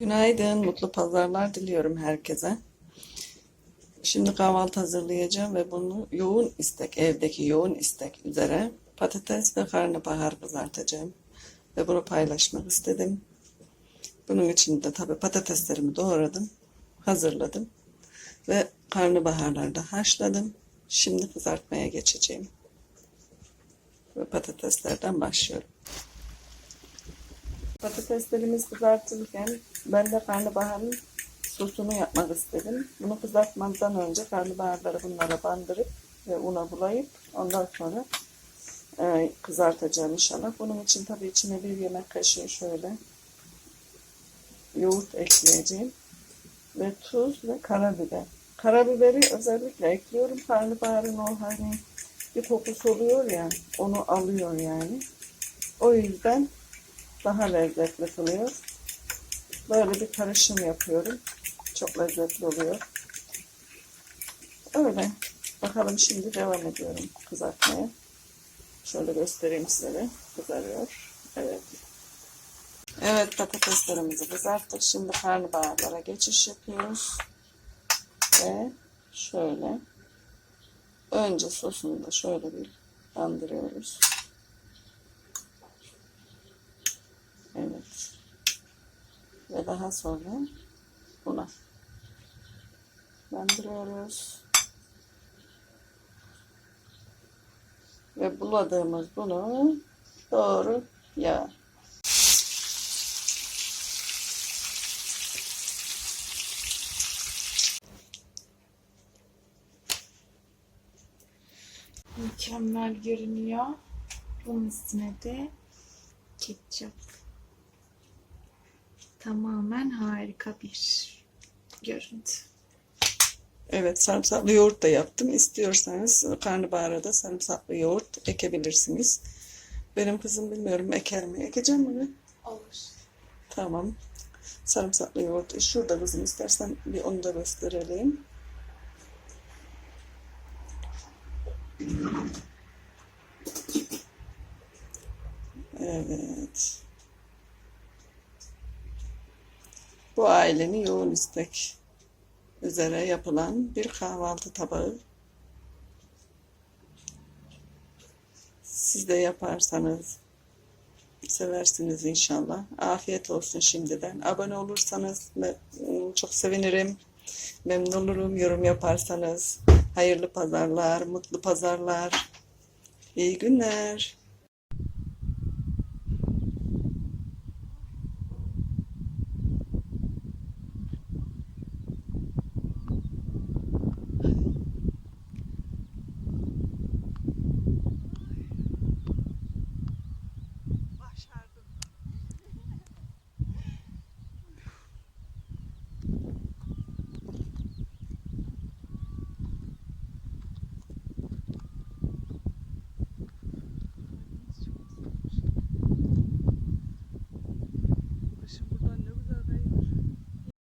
Günaydın, mutlu pazarlar diliyorum herkese. Şimdi kahvaltı hazırlayacağım ve bunu yoğun istek, evdeki yoğun istek üzere patates ve karnabahar kızartacağım. Ve bunu paylaşmak istedim. Bunun için de tabii patateslerimi doğradım, hazırladım. Ve karnabaharları da haşladım. Şimdi kızartmaya geçeceğim. Ve patateslerden başlıyorum. Patateslerimiz kızartırken ben de karnabaharın sosunu yapmak istedim. Bunu kızartmadan önce karnabaharları bunlara bandırıp ve una bulayıp ondan sonra e, kızartacağım inşallah. Bunun için tabii içine bir yemek kaşığı şöyle yoğurt ekleyeceğim ve tuz ve karabiber. Karabiberi özellikle ekliyorum. Karnabaharın o hani bir kokusu oluyor ya onu alıyor yani. O yüzden daha lezzetli kılıyor. Böyle bir karışım yapıyorum. Çok lezzetli oluyor. Öyle. Bakalım şimdi devam ediyorum kızartmaya. Şöyle göstereyim size. Kızarıyor. Evet. Evet patateslerimizi kızarttık. Şimdi karnabaharlara geçiş yapıyoruz. Ve şöyle önce sosunu da şöyle bir bandırıyoruz. Evet. Ve daha sonra buna bandırıyoruz. Ve buladığımız bunu doğru ya Mükemmel görünüyor. Bunun üstüne de ketçap. Tamamen harika bir görüntü. Evet sarımsaklı yoğurt da yaptım. İstiyorsanız karnabahara da sarımsaklı yoğurt ekebilirsiniz. Benim kızım bilmiyorum eker mi? Ekeceğim mi? Olur. Tamam. Sarımsaklı yoğurt. Şurada kızım istersen bir onu da gösterelim. Evet. Bu ailenin yoğun istek üzere yapılan bir kahvaltı tabağı. Siz de yaparsanız seversiniz inşallah. Afiyet olsun şimdiden. Abone olursanız me- çok sevinirim. Memnun olurum yorum yaparsanız. Hayırlı pazarlar, mutlu pazarlar. İyi günler.